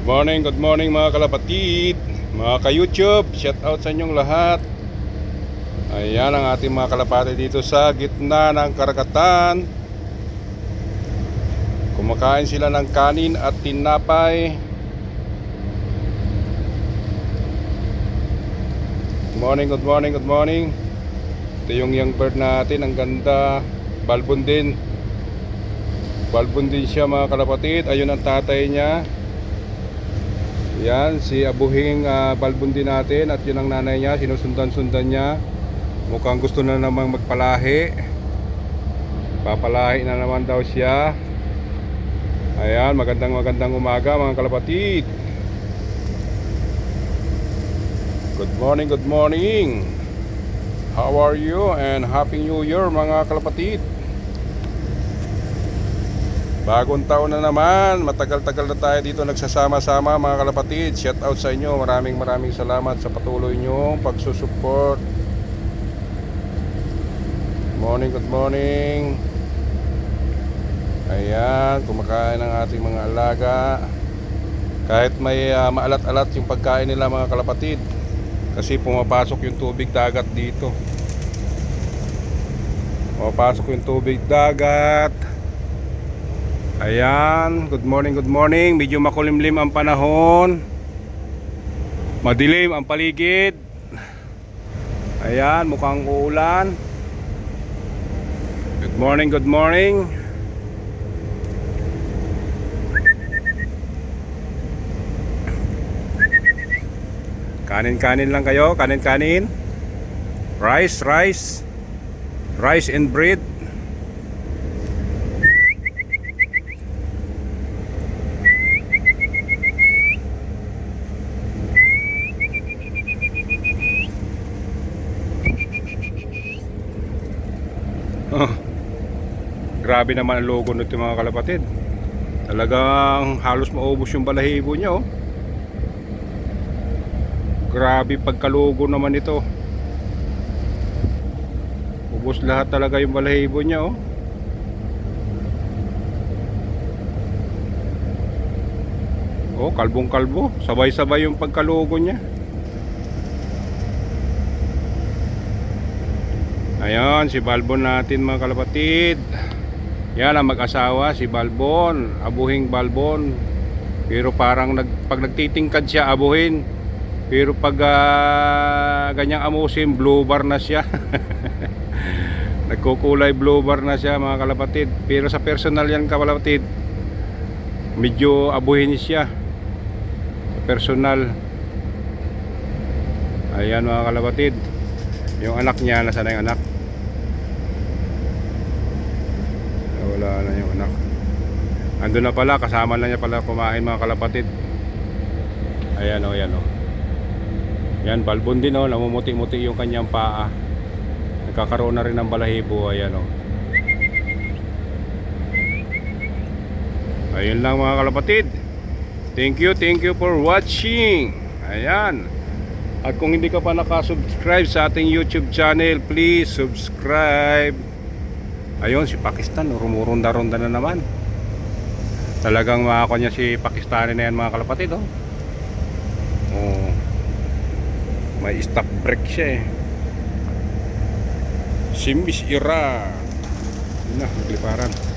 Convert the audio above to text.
Good morning, good morning mga kalapatid, mga ka-YouTube, shout out sa inyong lahat. Ayan ang ating mga kalapatid dito sa gitna ng karagatan. Kumakain sila ng kanin at tinapay. Good morning, good morning, good morning. Ito yung young bird natin, ang ganda. Balbon din. Balbon din siya mga kalapatid. Ayun ang tatay niya. Yan, si Abuhing uh, balbon din natin at yun ang nanay niya, sinusundan-sundan niya. Mukhang gusto na namang magpalahi. Papalahi na naman daw siya. Ayan, magandang magandang umaga mga kalapatid. Good morning, good morning. How are you and happy new year mga kalapatid. Bagong taon na naman, matagal-tagal na tayo dito nagsasama-sama mga kalapatid. Shout out sa inyo, maraming maraming salamat sa patuloy nyo pagsusupport. Morning, good morning. Ayan, kumakain ng ating mga alaga. Kahit may ah, maalat-alat yung pagkain nila mga kalapatid. Kasi pumapasok yung tubig dagat dito. Pumapasok yung tubig dagat. Ayan, good morning, good morning. Medyo makulimlim ang panahon. Madilim ang paligid. Ayan, mukhang uulan. Good morning, good morning. Kanin-kanin lang kayo, kanin-kanin. Rice, rice. Rice and bread. Oh. Grabe naman ang logo nito mga kalapatid. Talagang halos maubos yung balahibo niya oh. Grabe pagkalogo naman ito. Ubos lahat talaga yung balahibo niya oh. Oh, kalbong kalbo. Sabay-sabay yung pagkalogo niya. Ayan, si Balbon natin mga kalapatid. Yan ang mag-asawa, si Balbon, abuhing Balbon. Pero parang nag, pag nagtitingkad siya, abuhin. Pero pag ah, ganyang amusin, blue bar na siya. Nagkukulay blue bar na siya mga kalapatid. Pero sa personal yan kalapatid, medyo abuhin siya. Personal. Ayan mga kalapatid. Yung anak niya, nasa na yung anak? Wala na yung anak. Ando na pala, kasama na niya pala kumain mga kalapatid. Ayan o, ayan o. Yan, balbon din o, namumuti-muti yung kanyang paa. Nagkakaroon na rin ng balahibo, ayan o. Ayun lang mga kalapatid. Thank you, thank you for watching. Ayan. At kung hindi ka pa nakasubscribe sa ating YouTube channel, please subscribe. Ayun, si Pakistan, rumurunda-runda na naman. Talagang makakon niya si Pakistani na yan mga kalapatid, oh. Oh. May stop break siya eh. Si Miss Ira. Yun na, nagliparan.